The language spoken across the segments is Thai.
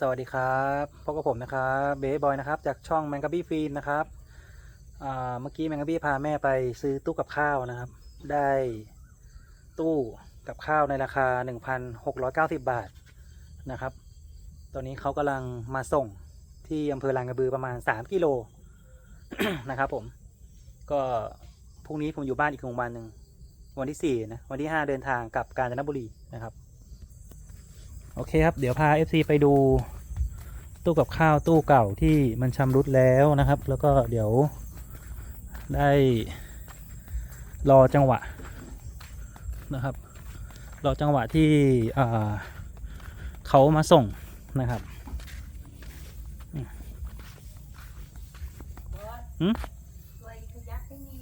สวัสดีครับพบกับผมนะครับเบย์บอยนะครับจากช่องแมงกะบี้ฟีนนะครับเมื่อกี้แมงกะบี้พาแม่ไปซื้อตู้กับข้าวนะครับ ได้ตู้กับข้าวในราคา 1,690 บาทนะครับ ตอนนี้เขากำลังมาส่งที่อำเภอลางกระบือประมาณ 3 กิโลนะครับผม ก็พรุ่งนี้ผมอยู่บ้านอีกวันหนึ่งวันที่4นะวันที่ 5 เดินทางกลับกาญจนบุรีนะครับ โอเคครับ เดี๋ยวพา FC ไปดูตู้กับข้าวตู้เก่าที่มันชำรุดแล้วนะครับ แล้วก็เดี๋ยวได้รอจังหวะนะครับ รอจังหวะที่เขามาส่งนะครับหืม ช่วยขยับให้นี่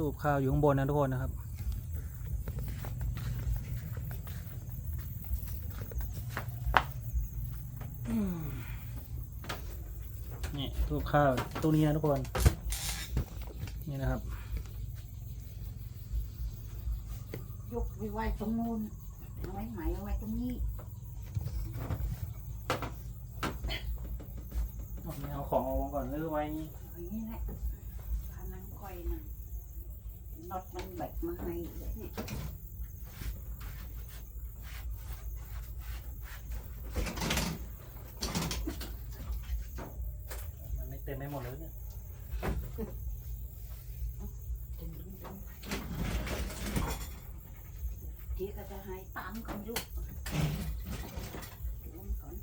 ตู้กับข้าวอยู่ข้างบนนะทุกคนนะครับนี่ตู้กับข้าวตู้นี้นะทุกคน นี่นะครับ ยกไปไว้ตรงนู้นเอาไว้ไหมเอาไว้ตรงนี้เอาไม่เอาของเอาวางก่อนหรือไว้นี่เอาอย่างนี้แหละพานังคอยนั่ง น็อตมันแบกมาให้เลยเนี่ยมันไม่เต็มไม่หมดเลยเนี่ยดึงดึงดึงทีก็จะให้ตามกันยุกดูก่อน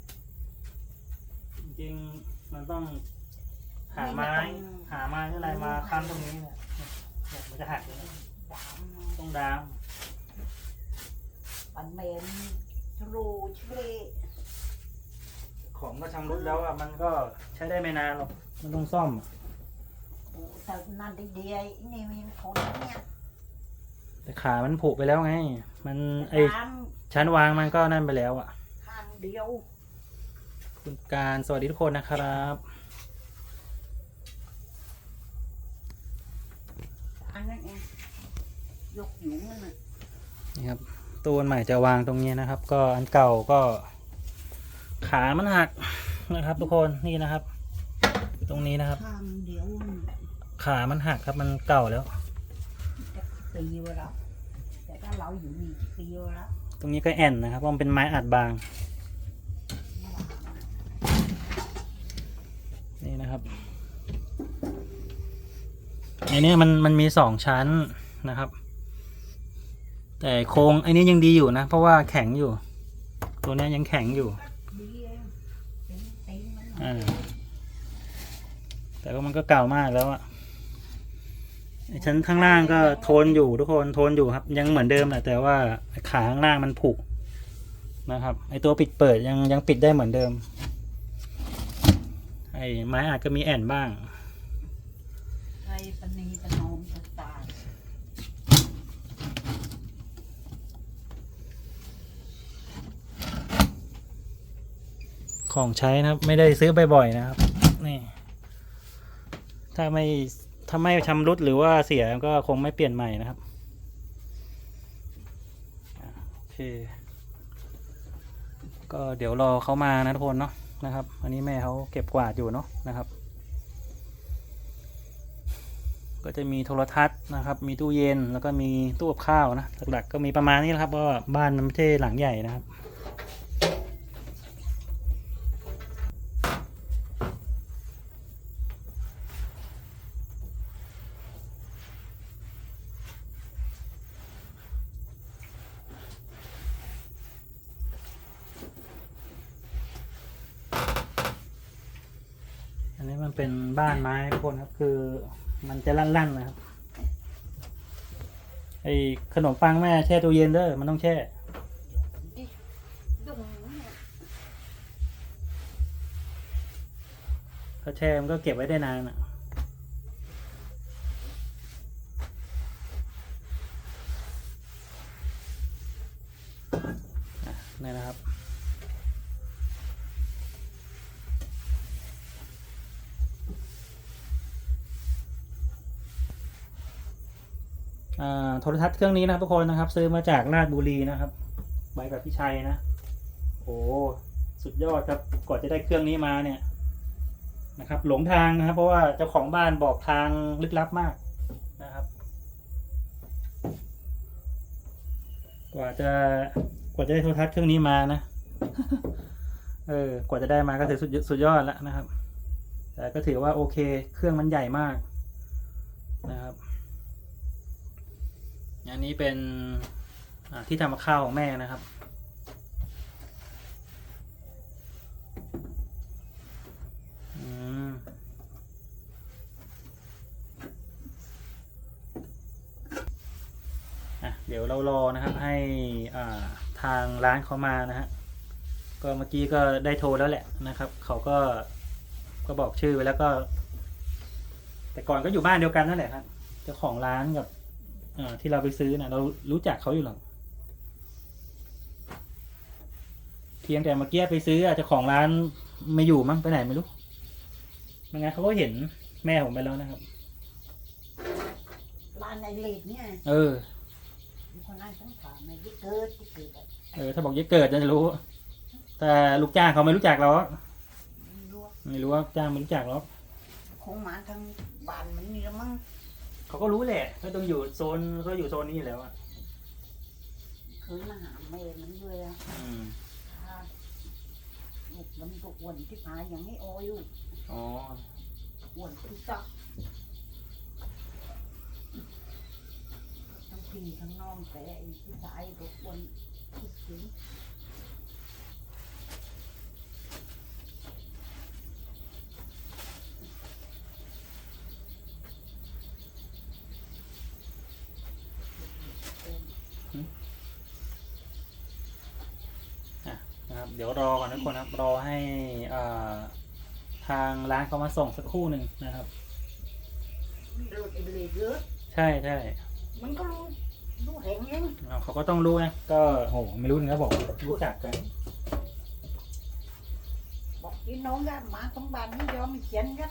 จริงๆมันต้องหาไม้ หาไม้อะไรมาค้ำตรงนี้เนี่ยเนี่ย มันจะหักเลยนะดามต้องดามปันเมนชะรูชเวของก็ชำรุดแล้วอะมันก็ใช้ได้ไม่นานหรอกมันต้องซ่อมอะโอ้แต่นั่นดีเดียนี่มีคนเนี่ยแต่ขามันผุไปแล้วไง มันไอตามชั้นวางมันก็นั่นไปแล้วอะข้างเดียว คุณการสวัสดีทุกคนนะครับ อั นนั้นเองยกอยู่นั่นน่ะนี่ครับตู้อันใหม่จะวางตรงนี้นะครับ ก็อันเก่าก็ ขามันหักนะครับ ทุกคนนี่นะครับ ตรงนี้นะครับ ข้างเดียวน่ะขามันหักครับมันเก่าแล้ว จะปีวแล้วแต่ถ้าเราอยู่นี่จะปีแล้วตรงนี้ก็แอนนะครับเพราะมันเป็นไม้อัดบาง นี่นะครับ ในนี้มันมันมีสองชั้นนะครับ แต่โครงไอ้นี้ยังดีอยู่นะ เพราะว่าแข็งอยู่ ตัวนี้ยังแข็งอยู่อ่าแต่ว่ามันก็เก่ามากแล้วอะชั้นข้างล่างก็โทนอยู่ทุกคนโทนอยู่ครับ ยังเหมือนเดิมแหละแต่ว่าขาข้างล่างมันผุนะครับไอตัวปิดเปิดยังยังปิดได้เหมือนเดิม ไอไม้อาจจะมีแอนบ้าง ไอ้ปนีปนอมสตาร์ของใช้นะครับ ไม่ได้ซื้อบ่อยๆนะครับ นี่ ถ้าไม่ถ้าไม่ชำรุดหรือว่าเสียก็คงไม่เปลี่ยนใหม่นะครับโอเคก็เดี๋ยวรอเขามานะทุกคนเนาะนะครับ อันนี้แม่เขาเก็บกวาดอยู่เนาะนะครับ ก็จะมีโทรทัศน์นะครับ มีตู้เย็นแล้วก็มีตู้กับข้าวนะหลักๆก็มีประมาณนี้แหละครับเพราะบ้านมันไม่ใช่หลังใหญ่นะครับอันนี้มันเป็นบ้านไม้ทุกคนครับคือ มันจะลั่นๆนะครับ ไอขนมปังแม่แช่ตู้เย็นเด้อ มันต้องแช่ ถ้าแช่มันก็เก็บไว้ได้นานอะ โทรทัศน์เครื่องนี้นะทุกคนนะครับ ซื้อมาจากราชบุรีนะครับ ใบกับพี่ชัยนะโอ้สุดยอดครับกว่าจะได้เครื่องนี้มาเนี่ยนะครับ หลงทางนะครับ เพราะว่าเจ้าของบ้านบอกทางลึกลับมากนะครับ กว่าจะกว่าจะได้โทรทัศน์เครื่องนี้มานะเออกว่าจะได้มาก็ถือสุดสุดยอดแล้วนะครับ แต่ก็ถือว่าโอเค เครื่องมันใหญ่มากนะครับ อันนี้เป็นที่ทำข้าวของแม่นะครับอืมเดี๋ยวเรารอนะครับให้ทางร้านเขามานะฮะ ก็เมื่อกี้ก็ได้โทรแล้วแหละนะครับ เขาก็ก็บอกชื่อไว้แล้วก็ แต่ก่อนก็อยู่บ้านเดียวกันนั่นแหละครับ เจ้าของร้านกับ ที่เราไปซื้อนะเรารู้จักเขาอยู่หรอกเพียงแต่เมื่อกี้ไปซื้ออาจจะของร้านไม่อยู่มั้งไปไหนไม่รู้ไม่งั้นเขาก็เห็นแม่ผมไปแล้วนะครับร้านในเลดเนี่ยเออมีคนนั้นต้องถามมาที่เกิดที่เกิดอะเออถ้าบอกยี่เกิดจะรู้ แต่ลูกจ้างเขาไม่รู้จักหรอกไม่รู้ว่าไม่รู้ว่าจ้างไม่รู้จักหรอกคงมาทางบ้านมันนี่ละมั้ง เขาก็รู้แหละเขาต้องอยู่โซนเขาอยู่โซนนี้อยู่แล้วอะคืนมาหาแม่มันด้วยอะอืมถ้าลูกมันก็อ้วนที่พายยังไม่โออยู่อ๋ออ้วนที่ซักทั้งพี่ทั้งน้องแต่ไอ้ที่สายก็อ้วนที่ถึง นะครับ เดี๋ยวรอก่อนทุกคนนะครับ รอให้อ่าทางร้านเขามาส่งสักครู่หนึ่งนะครับ โดดไอ้เลดเยอะใช่ใช่มันก็รู้รู้แหงเองเอาเขาก็ต้องรู้นะก็โหไม่รู้นะบอกรู้จักกัน บอกพี่น้องก็มาตรงบ้านนี่ยอมเขียนก็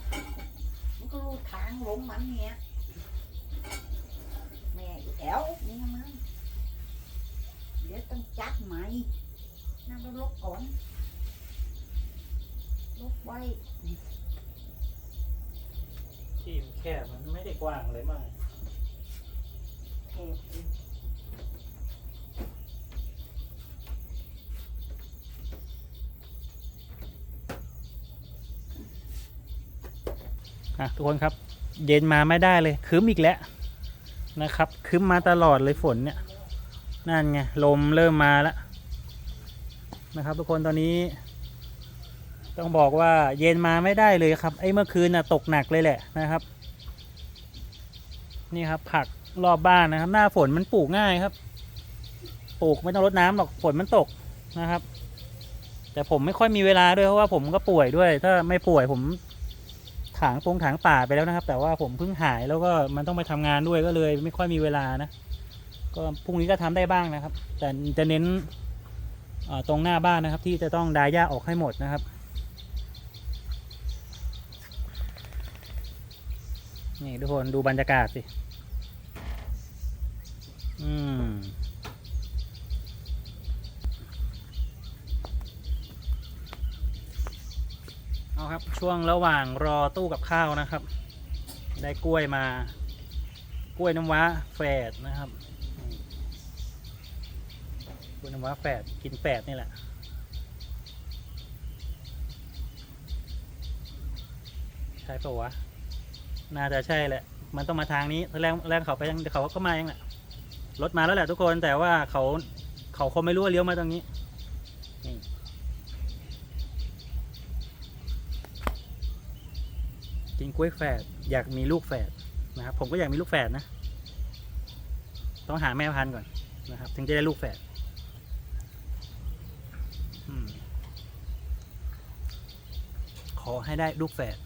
มันก็รู้ทางหลงมันเนี่ยแม่แอวนี่มันเดี๋ยวต้องจัดใหม่ นั่งรถลบก่อนลบไว้ที่มันแคบมันไม่ได้กว้างเลยมากเทปอะทุกคนครับ เย็นมาไม่ได้เลยคืมอีกแล้วนะครับคืมมาตลอดเลยฝนเนี่ย นั่นไงลมเริ่มมาแล้ว นะครับ ทุกคนตอนนี้ ต้องบอกว่าเย็นมาไม่ได้เลยครับ ไอ้เมื่อคืนน่ะตกหนักเลยแหละนะครับ นี่ครับ ผักรอบบ้านนะครับ หน้าฝนมันปลูกง่ายครับ ปลูกไม่ต้องรดน้ำหรอกฝนมันตกนะครับ แต่ผมไม่ค่อยมีเวลาด้วยเพราะว่าผมก็ป่วยด้วย ถ้าไม่ป่วยผมถางปงถางป่าไปแล้วนะครับ แต่ว่าผมเพิ่งหายแล้วก็มันต้องไปทำงานด้วยก็เลย ไม่ค่อยมีเวลานะ ก็พรุ่งนี้ก็ทำได้บ้างนะครับ แต่จะเน้น ตรงหน้าบ้านนะครับ ที่จะต้องดายหญ้าออกให้หมดนะครับนี่ทุกคนดูบรรยากาศสิอืมเอาครับช่วงระหว่างรอตู้กับข้าวนะครับ ได้กล้วยมากล้วยน้ำว้าแฝดนะครับ อืมกล้วยน้ำว้าแฝดกินแฝดนี่แหละ ใช่ปะวะ น่าจะใช่แหละ มันต้องมาทางนี้แรกแรกเขาไปยังเขาก็มาเองแหละรถมาแล้วแหละทุกคนแต่ว่าเขาเขาคงไม่รู้ว่าเลี้ยวมาตรงนี้กินกล้วยแฝดอยากมีลูกแฝดนะครับผมก็อยากมีลูกแฝดนะ ต้องหาแม่พันธุ์ก่อนนะครับ ถึงจะได้ลูกแฝด ขอให้ได้ลูกแฝด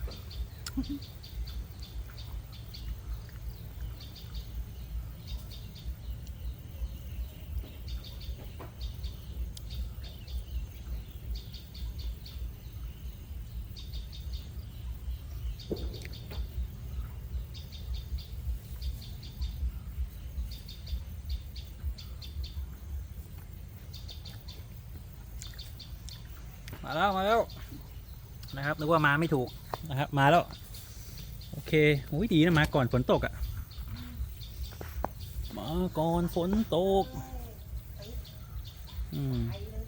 มาแล้ว มาแล้ว นะครับนึกว่ามาไม่ถูกนะครับ มาแล้ว โอเคโอ้ยดีนะมาก่อนฝนตกอะ่ะ มาก่อนฝนตก อืมไปเลย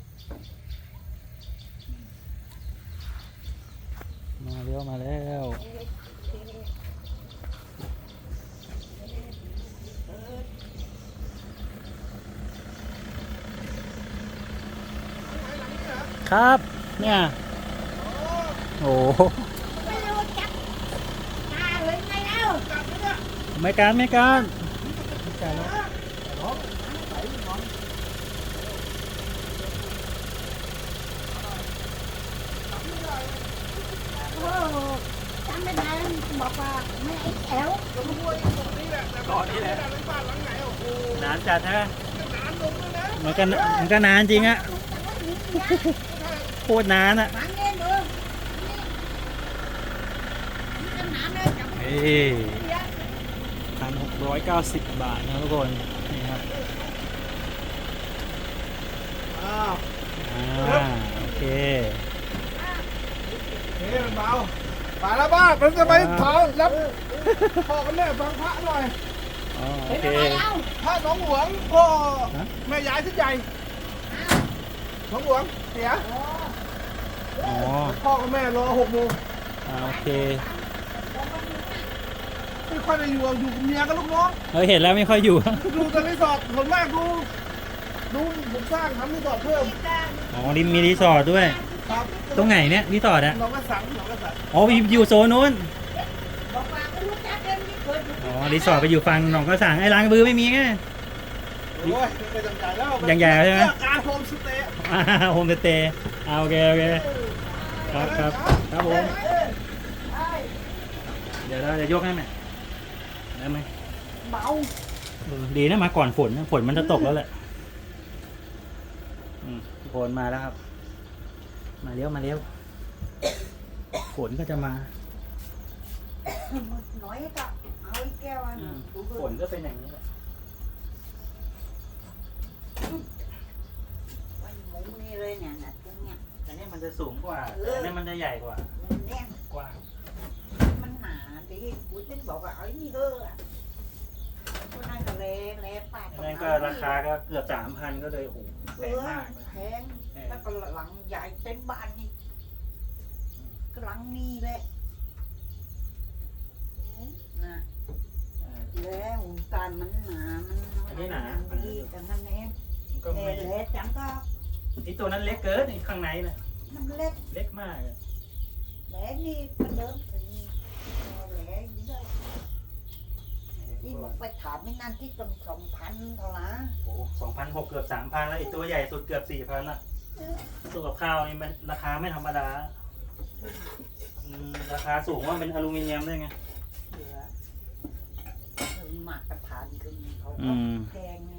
มาแล้วมาแล้วครับ เนี่ย โอ้ไม่รู้จักตาเลยไงเล่าไม่การไม่การไม่การแล้วโอ้จำไม่ได้บอกว่าไม่ไอ้แอลก่อนนี่แหละนานจัดนะมันก็มันก็นานจริงอะโคตรนานอะ มันเล่นดูนี่ขนาด เลยจับเอ้พันหกร้อยเก้าสิบบาทนะทุกคน นี่ครับอ้าวอ่าโอเคเฮ้ยมันเบาไปแล้วบ้านมันจะไปเผารับพ่อกับแม่ฟังพระหน่อยอ๋อโอเป็นเคอะไรเล่าพระหน้องหลวงพ่อฮะแม่ยายที่ใหญ่หน้องหลวงเสียอ๋อพ่อกับแม่รอหกโมงอ่าโอเค ไม่ค่อยได้อยู่อยู่กับเมียกับลูกน้องเฮ้ยเห็นแล้วไม่ค่อยอยู่ ดูแต่รีสอร์ทส่วนมากดูดูผมสร้างทำรีสอร์ทเพิ่มอ๋อรีมีรีสอร์ทด้วย ครับตรงไหนเนี่ยรีสอร์ทอะหน้องกระสังหน้องกระสังอ๋ออยู่โซนนู้นบอกว่าไม่รู้จักเรื่องนี้เกิดอยู่อ๋อรีสอร์ทไปอยู่ฝั่งหนองกระสังไอ้ร้านกระบือไม่มีไง โอ้ยไม่จำใหญ่แล้วยังใหญ่ใช่ไหม เรื่องการโฮมสเตย์อ่าโฮมสเตย์อ่าโอเคโอเคครับครับครับผมเดี๋ยวเราจะยกให้ไหม ได้ไหมเบาเออดีนะมาก่อนฝนนะฝนมันจะตกแล้วแหละอืมฝนมาแล้วครับ มาเร็วมาเร็วฝนก็จะมา น้อยก็เอาอีกแก้วอะอืมดูฝนก็เป็นอย่างนี้แหละวันหมูนี่เลยเนี่ยนะตรงเนี้ย อันนี้มันจะสูงกว่าเออ อันนี้มันจะใหญ่กว่ามันแน่นกว้างมันหนาดิกูจะบอกว่าเอาไอ้นี่เถอะคนนั้นก็เละเละป้าอันนั้นก็ราคาก็เกือบสามพันก็เลยโอ้โหแพงมากเลยแพงแล้วก็หลังใหญ่เต็มบ้านนี่ก็หลังนี่แหละนะอ่าแล้วหุ่นตาลมันหนา มันนนี้หนาดีแต่มันเนี้ยมันก็เละไม่เละจังก็ไอตัวนั้นเล็กเกินไอข้างในน่ะมันเล็กเล็กมากเลยแหละนี่มันเดิม นี่มึงไปถามไม่นานที่ตรงสองพันเท่าไหร่โอ้สองพันหกเกือบสามพันแล้วไอตัวใหญ่สุดเกือบสี่พันอะตัวกับข้าวนี่มันราคาไม่ธรรมดาอืมราคาสูงว่าเป็นอลูมิเนียมด้วยไง เหลือถึงหมากกระถานขึ้นเขาอืก็ม แพงไง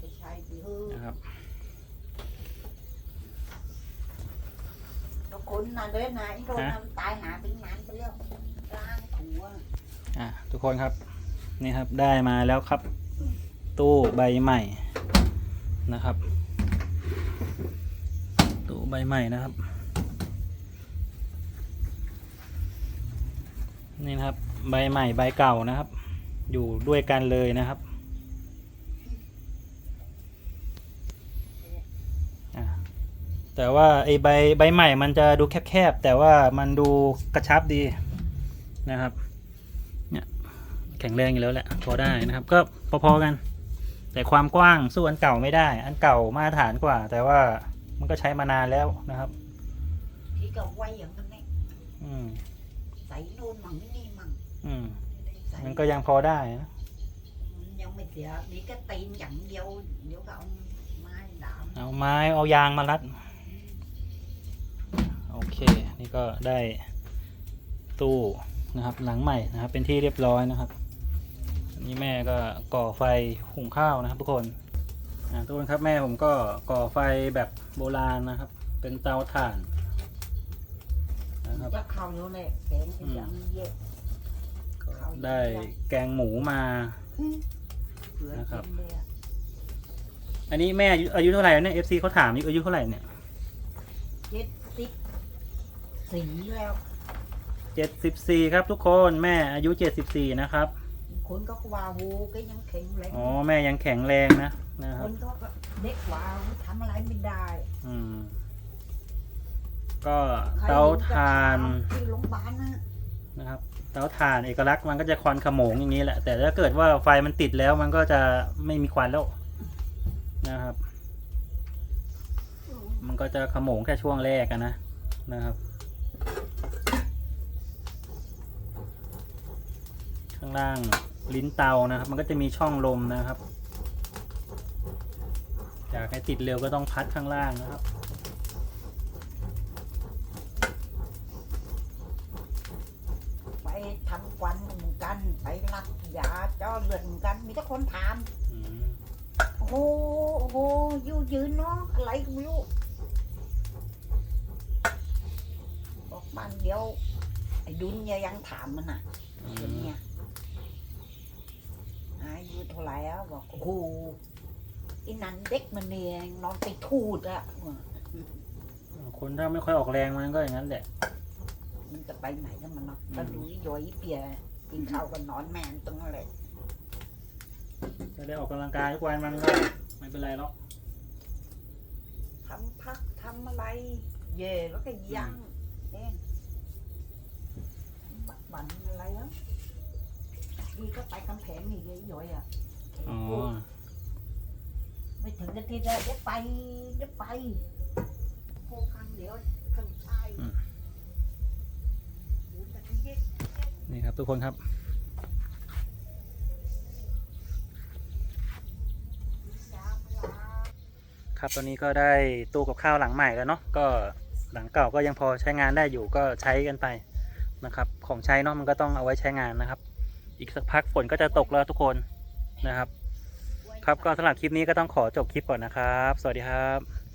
จะใช้ไปเฮ้อนะครับแล้วคนน่ะเด้นะไอ้โดนน่ะมันตายหาเป็นงานไปแล้วล้างหัว อะทุกคนครับนี่ครับได้มาแล้วครับ ตู้ใบใหม่นะครับ ตู้ใบใหม่นะครับ นี่นะครับใบใหม่ใบเก่านะครับ อยู่ด้วยกันเลยนะครับแต่ว่าไอใบใบใหม่มันจะดูแคบๆแต่ว่ามันดูกระชับดีนะครับ แข็งแรงอยู่แล้วแหละพอได้นะครับ ก็พอๆกัน แต่ความกว้างสู้อันเก่าไม่ได้ อันเก่ามาตรฐานกว่า แต่ว่ามันก็ใช้มานานแล้วนะครับที่ก็ไว้อย่างนั้นเนี่ยอืมใส่โน่นมั่งนี่มั่งอืมไม่ได้ใส่มันก็ยังพอได้นะมันยังไม่เสียนี่ก็ตีนอย่างเดียวเดี๋ยวก็เอาไม้ดามเอาไม้เอายางมารัด โอเค นี่ก็ได้ตู้นะครับหลังใหม่นะครับ เป็นที่เรียบร้อยนะครับอั นนี้แม่ก็ก่อไฟหุงข้าวนะครับ ทุกคนอ่าทุกคนครับแม่ผมก็ก่อไฟแบบโบราณนะครับ เป็นเตาถ่านนะครับจะเข้าอยู่เลยแกงที่ยังเยอะก็ได้แกงหมูมาเผื่อนะครับกินเลยอะอันนี้แม่อายุอายุเท่าไหร่แล้วเนี่ย FC เขาถามอายุอายุเท่าไหร่เนี่ยเจ็ดสิบสี่แล้วเจ็ดสิบสี่ครับทุกคนแม่อายุเจ็ดสิบสี่นะครับ คนก็ว่าโหก็ยังแข็งแรงอ๋อแม่ยังแข็งแรงนะนะคครับนก็เด็กกว่าทำอะไรไม่ได้อืมก็ใครเตาห็นจะถ่านถมที่โรงพยาบาลนะนะครับเตาถ่านเอกลักษณ์มันก็จะควันขโมงอย่างนี้แหละ แต่ถ้าเกิดว่าไฟมันติดแล้วมันก็จะไม่มีควันแล้วนะครับ มันก็จะขโมงแค่ช่วงแรกอะนะนะครับ ข้างล่าง ลิ้นเตานะครับ มันก็จะมีช่องลมนะครับ อยากให้ติดเร็วก็ต้องพัดข้างล่างนะครับ ไปทำควันเหมือนกัน ไปรับยาเจ้าเลือดเหมือนกัน มีแต่คนถาม อืมโอ้โหโอ้โหอยูยืนเนาะอะไรก็ไม่รู้บอกบ้านเดียว ไอ้ดุนเนี่ยยังถามมันอะอืคนมเนี่ยอายุเท่าไหร่ แล้ว บอกโอ้โหอีนันเด็กมันเนี่ยนอนไปทูดอะคนถ้าไม่ค่อยออกแรงมันก็อย่างนั้นแหละ มันจะไปไหนแล้วมันเนาะอืมก็ดูย่อยเปียกินข้าวก็นอนแมนตรงนั้นแหละจะได้ออกกำลังกายทุกวันมันก็ไม่เป็นไรหรอกทำพักทำอะไร เย่แล้วก็ยังเองบักบันอะไรวะนี่ก็ไปกำแพงนี่เลยย่อยอะ อ๋อ ไม่ถึงกันทีเดียวเดี๋ยวไปเดี๋ยวไปโคกันเดี๋ยวข้างซ้ายหรือจะเย็ดนี่ครับทุกคนครับยาพลาครับตอนนี้ก็ได้ตู้กับข้าวหลังใหม่แล้วเนาะก็หลังเก่าก็ยังพอใช้งานได้อยู่ก็ใช้กันไปนะครับ ของใช้เนาะมันก็ต้องเอาไว้ใช้งานนะครับ อีกสักพักฝนก็จะตกแล้วทุกคน นะครับ ครับก็สำหรับคลิปนี้ก็ต้องขอจบคลิปก่อนนะครับ สวัสดีครับ